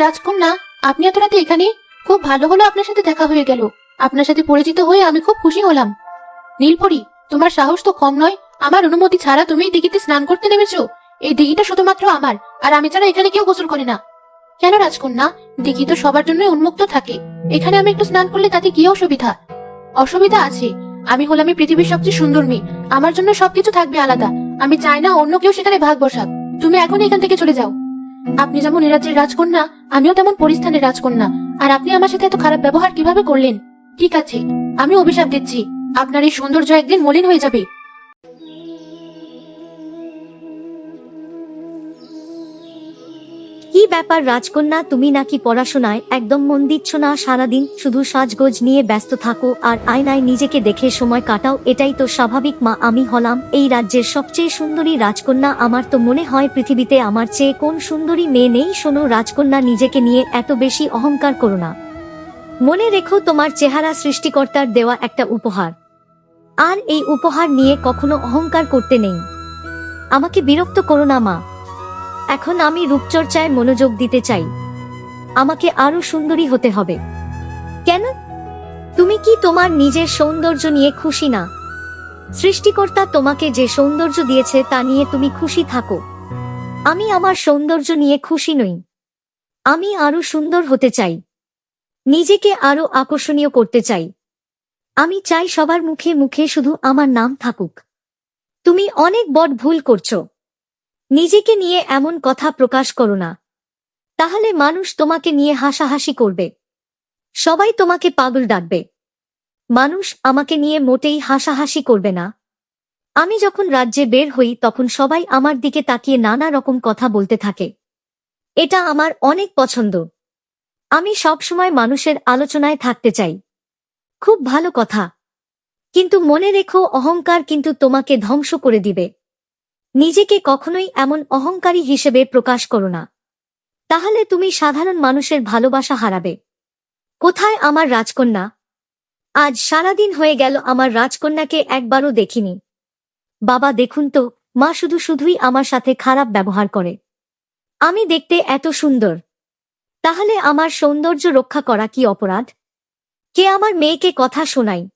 রাজকন্যা, আপনি এত রাতে এখানে? খুব ভালো হলো আপনার সাথে দেখা হয়ে গেল। আপনার সাথে পরিচিত হয়ে আমি খুব খুশি হলাম। নীলপরি, তোমার সাহস তো কম নয়। আমার অনুমতি ছাড়া তুমি এই দিঘিতে স্নান করতে নেমেছো। এই দিঘিটা শুধুমাত্র আমার, আর আমি ছাড়া এখানে কেউ গোসল করে না। কেন রাজকন্যা? দিঘি তো সবার জন্য উন্মুক্ত থাকে। এখানে আমি একটু স্নান করলে তাতে কি অসুবিধা? অসুবিধা আছে। আমি হলাম পৃথিবীর সবচেয়ে সুন্দর মেয়ে। আমার জন্য সবকিছু থাকবে আলাদা। আমি চাই না অন্য কেউ সেখানে ভাগ বসাক। তুমি এখন এখান থেকে চলে যাও। আপনি যেমন এরাজ্যের রাজ্যের রাজকন্যা, আমিও তেমন পরিস্থানের রাজকন্যা। আর আপনি আমার সাথে এত খারাপ ব্যবহার কীভাবে করলেন? ঠিক আছে, আমি অভিশাপ দিচ্ছি। আপনার এই সৌন্দর্য একদিন মলিন হয়ে যাবে। কি ব্যাপার রাজকন্যা, তুমি নাকি পড়াশোনায় একদম মন দিচ্ছ না? সারাদিন শুধু সাজগোজ নিয়ে ব্যস্ত থাকো আর আয়নায় নিজেকে দেখে সময় কাটাও, এটাই তো স্বাভাবিক মা, আমি হলাম এই রাজ্যের সবচেয়ে সুন্দরী রাজকন্যা। আমার তো মনে হয় পৃথিবীতে আমার চেয়ে কোন সুন্দরী মেয়ে নেই। শোনো রাজকন্যা, নিজেকে নিয়ে এত বেশি অহংকার করো না। মনে রেখো তোমার চেহারা সৃষ্টিকর্তার দেওয়া একটা উপহার। আর এই উপহার নিয়ে কখনো অহংকার করতে নেই। আমাকে বিরক্ত করো না মা। এখন আমি রূপচর্চায় মনোযোগ দিতে চাই। আমাকে আরও সুন্দরী হতে হবে। কেন? তুমি কি তোমার নিজের সৌন্দর্য নিয়ে খুশি না? সৃষ্টিকর্তা তোমাকে যে সৌন্দর্য দিয়েছে তা নিয়ে তুমি খুশি থাকো। আমি আমার সৌন্দর্য নিয়ে খুশি নই। আমি আরও সুন্দর হতে চাই। নিজেকে আরও আকর্ষণীয় করতে চাই। আমি চাই সবার মুখে মুখে শুধু আমার নাম থাকুক। তুমি অনেক বড় ভুল করছ। নিজেকে নিয়ে এমন কথা প্রকাশ করো না। তাহলে মানুষ তোমাকে নিয়ে হাসাহাসি করবে। সবাই তোমাকে পাগল ডাকবে। মানুষ আমাকে নিয়ে মোটেই হাসাহাসি করবে না। আমি যখন রাজ্যে বের হই, তখন সবাই আমার দিকে তাকিয়ে নানা রকম কথা বলতে থাকে। এটা আমার অনেক পছন্দ। আমি সবসময় মানুষের আলোচনায় থাকতে চাই। খুব ভালো কথা। কিন্তু মনে রেখো, অহংকার কিন্তু তোমাকে ধ্বংস করে দিবে। নিজেকে কখনোই এমন অহংকারী হিসেবে প্রকাশ করো না। তাহলে তুমি সাধারণ মানুষের ভালোবাসা হারাবে। কোথায় আমার রাজকন্যা? আজ সারাদিন হয়ে গেল আমার রাজকন্যাকে একবারও দেখিনি। বাবা, দেখুন তো, মা শুধু শুধুই আমার সাথে খারাপ ব্যবহার করে। আমি দেখতে এত সুন্দর। তাহলে আমার সৌন্দর্য রক্ষা করা কি অপরাধ? কে আমার মেয়েকে কথা শোনাই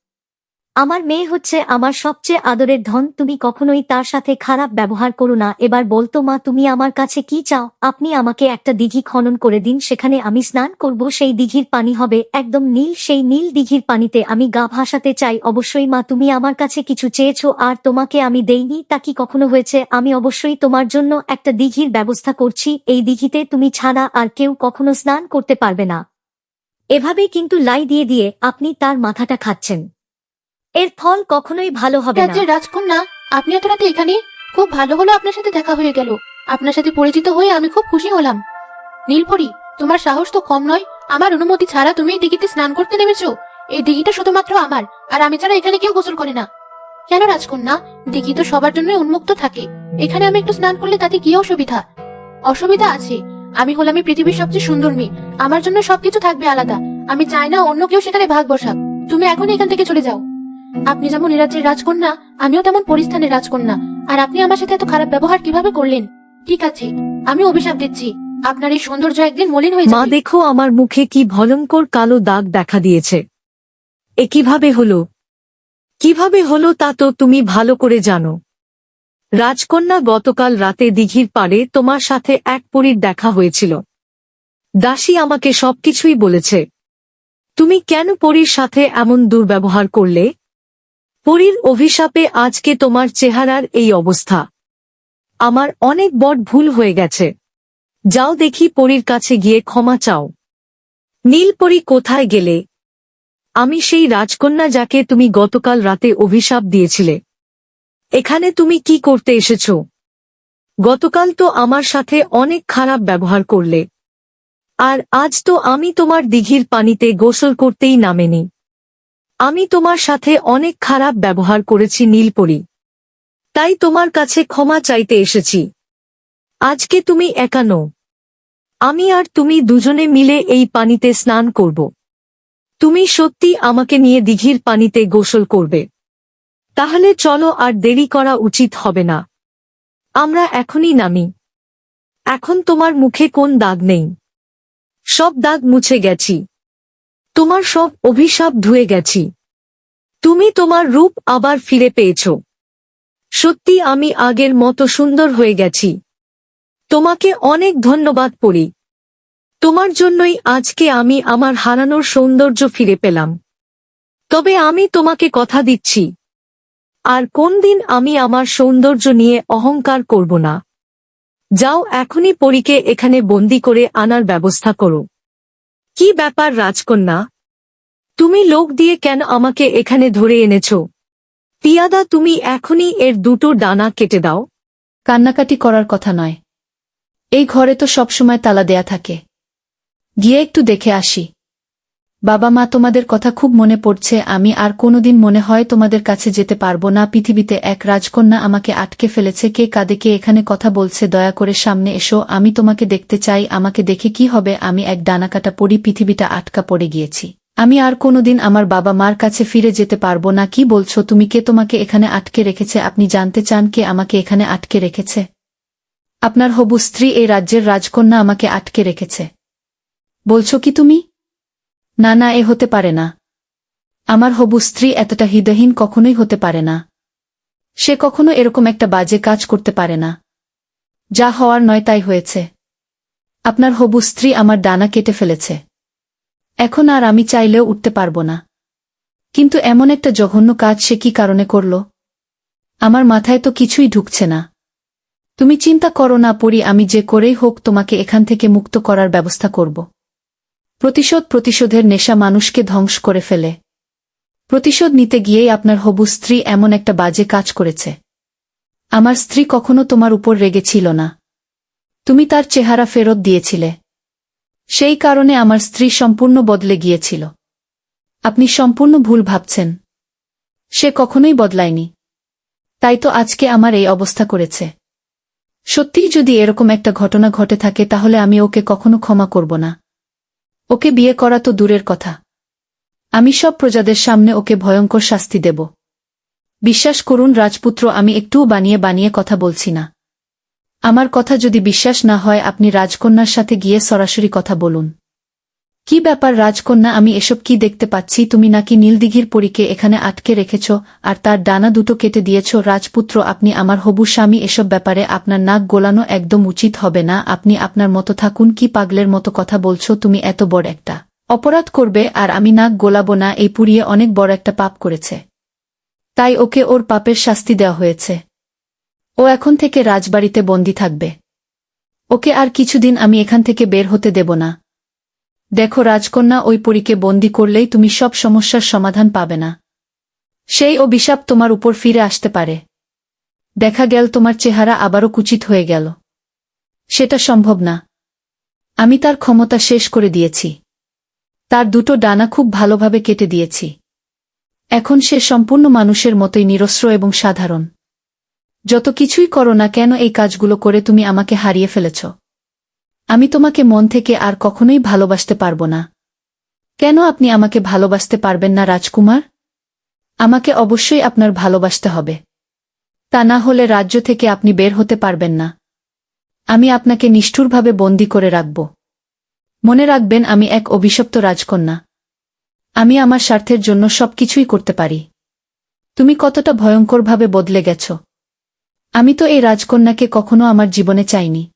আমার মেয়ে হচ্ছে আমার সবচেয়ে আদরের ধন, তুমি কখনোই তার সাথে খারাপ ব্যবহার করো না। এবার বলতো মা, তুমি আমার কাছে কি চাও? আপনি আমাকে একটা দিঘি খনন করে দিন, সেখানে আমি স্নান করব, সেই দিঘির পানি হবে একদম নীল, সেই নীল দিঘির পানিতে আমি গা ভাসাতে চাই। অবশ্যই মা, তুমি আমার কাছে কিছু চেয়েছো আর তোমাকে আমি দেইনি, তা কি কখনো হয়েছে? আমি অবশ্যই তোমার জন্য একটা দিঘির ব্যবস্থা করছি, এই দিঘিতে তুমি ছাড়া আর কেউ কখনো স্নান করতে পারবে না। এভাবে কিন্তু লাই দিয়ে দিয়ে আপনি তার মাথাটা খাচ্ছেন। এর ফল কখনোই ভালো হবে না। রাজকন্যা, আপনি এত রাতে এখানে? খুব ভালো হলো আপনার সাথে দেখা হয়ে গেল। আপনার সাথে পরিচিত হয়ে আমি খুব খুশি হলাম। নীলপরি তোমার সাহস তো কম নয়। আমার অনুমতি ছাড়া তুমি এই দিঘিতে স্নান করতে নেমেছো। এই দিঘিটা শুধুমাত্র আমার, আর আমি ছাড়া এখানে কেউ গোসল করে না। কেন রাজকন্যা? দিঘি তো সবার জন্য উন্মুক্ত থাকে। এখানে আমি একটু স্নান করলে তাতে কি অসুবিধা? অসুবিধা আছে। আমি হলাম পৃথিবীর সবচেয়ে সুন্দর মেয়ে। আমার জন্য সবকিছু থাকবে আলাদা। আমি চাই না অন্য কেউ সেখানে ভাগ বসাক। তুমি এখন এখান থেকে চলে যাও। আপনি যেমন এ রাজ্যের রাজকন্যা আমিও তেমন পরিস্থানের রাজকন্যা। আর আপনি আমার সাথে এত খারাপ ব্যবহার কীভাবে করলেন? ঠিক আছে আমি অভিশাপ দিচ্ছি। আপনার এই সৌন্দর্য একদিন মলিন হয়ে মা যাবে। দেখো আমার মুখে কি ভয়ঙ্কর কালো দাগ দেখা দিয়েছে। এ কীভাবে হলো? কীভাবে হলো তা তো তুমি ভালো করে জানো। রাজকন্যা গতকাল রাতে দিঘির পাড়ে তোমার সাথে এক পরীর দেখা হয়েছিল। দাসী আমাকে সবকিছুই বলেছে। তুমি কেন পরীর সাথে এমন দুর্ব্যবহার করলে? পরীর অভিশাপে আজকে তোমার চেহারার এই অবস্থা। আমার অনেক বড় ভুল হয়ে গেছে। যাও দেখি পরীর কাছে গিয়ে ক্ষমা চাও। নীলপরি কোথায় গেলে? আমি সেই রাজকন্যা যাকে তুমি গতকাল রাতে অভিশাপ দিয়েছিলে। এখানে তুমি কি করতে এসেছ? গতকাল তো আমার সাথে অনেক খারাপ ব্যবহার করলে। আর আজ তো আমি তোমার দিঘির পানিতে গোসল করতেই নামেনি। আমি তোমার সাথে অনেক খারাপ ব্যবহার করেছি নীলপরি। তাই তোমার কাছে ক্ষমা চাইতে এসেছি। আজকে তুমি একানো আমি আর তুমি দুজনে মিলে এই পানিতে স্নান করব। তুমি সত্যি আমাকে নিয়ে দিঘির পানিতে গোসল করবে। তাহলে চলো আর দেরি করা উচিত হবে না। আমরা এখনই নামি। এখন তোমার মুখে কোন দাগ নেই। সব দাগ মুছে গেছি। তোমার সব অভিশাপ ধুয়ে গেছি। তুমি তোমার রূপ আবার ফিরে পেয়েছ। সত্যি আমি আগের মতো সুন্দর হয়ে গেছি। তোমাকে অনেক ধন্যবাদ পড়ি তোমার জন্যই আজকে আমি আমার হারানোর সৌন্দর্য ফিরে পেলাম। তবে আমি তোমাকে কথা দিচ্ছি। আর কোন দিন আমি আমার সৌন্দর্য নিয়ে অহংকার করব না। যাও এখনই পরীকে এখানে বন্দি করে আনার ব্যবস্থা করো। কি ব্যাপার রাজকন্যা? তুমি লোক দিয়ে কেন আমাকে এখানে ধরে এনেছ? পিয়াদা, তুমি এখনই এর দুটো ডানা কেটে দাও। কান্নাকাটি করার কথা নয়। এই ঘরে তো সবসময় তালা দেয়া থাকে। গিয়ে একটু দেখে আসি। বাবা মা, তোমাদের কথা খুব মনে পড়ছে, আমি আর কোনোদিন মনে হয় তোমাদের কাছে যেতে পারব না। পৃথিবীতে এক রাজকন্যা আমাকে আটকে ফেলেছে, কে কাঁদে, কে এখানে কথা বলছে, দয়া করে সামনে এসো, আমি তোমাকে দেখতে চাই, আমাকে দেখে কি হবে, আমি এক ডানাকাটা পড়ি পৃথিবীটা আটকা পড়ে গিয়েছি। আমি আর কোনোদিন আমার বাবা মার কাছে ফিরে যেতে পারব না। কি বলছো তুমি, কে তোমাকে এখানে আটকে রেখেছে? আপনি জানতে চান কে আমাকে এখানে আটকে রেখেছে? আপনার হবু স্ত্রী এই রাজ্যের রাজকন্যা আমাকে আটকে রেখেছে। বলছো কি তুমি? না না, এ হতে পারে না। আমার হবু স্ত্রী এতটা হৃদয়হীন কখনোই হতে পারে না। সে কখনো এরকম একটা বাজে কাজ করতে পারে না। যা হওয়ার নয় তাই হয়েছে। আপনার হবু স্ত্রী আমার ডানা কেটে ফেলেছে। এখন আর আমি চাইলেও উঠতে পারব না। কিন্তু এমন একটা জঘন্য কাজ সে কি কারণে করল? আমার মাথায় তো কিছুই ঢুকছে না। তুমি চিন্তা করো না পড়ি আমি যে করেই হোক তোমাকে এখান থেকে মুক্ত করার ব্যবস্থা করব। প্রতিশোধ প্রতিশোধের নেশা মানুষকে ধ্বংস করে ফেলে। প্রতিশোধ নিতে গিয়েই আপনার হবু স্ত্রী এমন একটা বাজে কাজ করেছে। আমার স্ত্রী কখনো তোমার উপর রেগেছিল না। তুমি তার চেহারা ফেরত দিয়েছিলে। সেই কারণে আমার স্ত্রী সম্পূর্ণ বদলে গিয়েছিল। আপনি সম্পূর্ণ ভুল ভাবছেন। সে কখনোই বদলায়নি। তাই তো আজকে আমার এই অবস্থা করেছে। সত্যিই যদি এরকম একটা ঘটনা ঘটে থাকে তাহলে আমি ওকে কখনো ক্ষমা করব না। ওকে বিয়ে করা তো দূরের কথা। আমি সব প্রজাদের সামনে ওকে ভয়ঙ্কর শাস্তি দেব। বিশ্বাস করুন রাজপুত্র, আমি একটুও বানিয়ে বানিয়ে কথা বলছি না। আমার কথা যদি বিশ্বাস না হয়, আপনি রাজকন্যার সাথে গিয়ে সরাসরি কথা বলুন। কি ব্যাপার রাজকন্যা, আমি এসব কি দেখতে পাচ্ছি? তুমি নাকি নীলদিঘির পরীকে এখানে আটকে রেখেছ, আর তার ডানা দুটো কেটে দিয়েছ। রাজপুত্র, আপনি আমার হবু স্বামী, এসব ব্যাপারে আপনার নাক গোলানো একদম উচিত হবে না। আপনি আপনার মতো থাকুন, কি পাগলের মতো কথা বলছো, তুমি এত বড় একটা অপরাধ করবে, আর আমি নাক গোলাবো না, এই পুড়িয়ে অনেক বড় একটা পাপ করেছে। তাই ওকে ওর পাপের শাস্তি দেওয়া হয়েছে। ও এখন থেকে রাজবাড়িতে বন্দি থাকবে। ওকে আর কিছুদিন আমি এখান থেকে বের হতে দেব না। দেখো রাজকন্যা, ওই পরীকে বন্দি করলেই তুমি সব সমস্যার সমাধান পাবে না। সেই অভিশাপ তোমার উপর ফিরে আসতে পারে। দেখা গেল তোমার চেহারা আবারও কুচিত হয়ে গেল। সেটা সম্ভব না। আমি তার ক্ষমতা শেষ করে দিয়েছি। তার দুটো ডানা খুব ভালোভাবে কেটে দিয়েছি। এখন সে সম্পূর্ণ মানুষের মতোই নিরস্ত্র এবং সাধারণ। যত কিছুই করো না কেন এই কাজগুলো করে তুমি আমাকে হারিয়ে ফেলেছ। আমি তোমাকে মন থেকে আর কখনোই ভালোবাসতে পারব না। কেন আপনি আমাকে ভালোবাসতে পারবেন না, রাজকুমার? আমাকে অবশ্যই আপনার ভালোবাসতে হবে। তা না হলে রাজ্য থেকে আপনি বের হতে পারবেন না। আমি আপনাকে নিষ্ঠুরভাবে বন্দি করে রাখব। মনে রাখবেন আমি এক অভিশপ্ত রাজকন্যা। আমি আমার স্বার্থের জন্য সবকিছুই করতে পারি। তুমি কতটা ভয়ঙ্করভাবে বদলে গেছ। আমি তো এই রাজকন্যাকে কখনো আমার জীবনে চাইনি।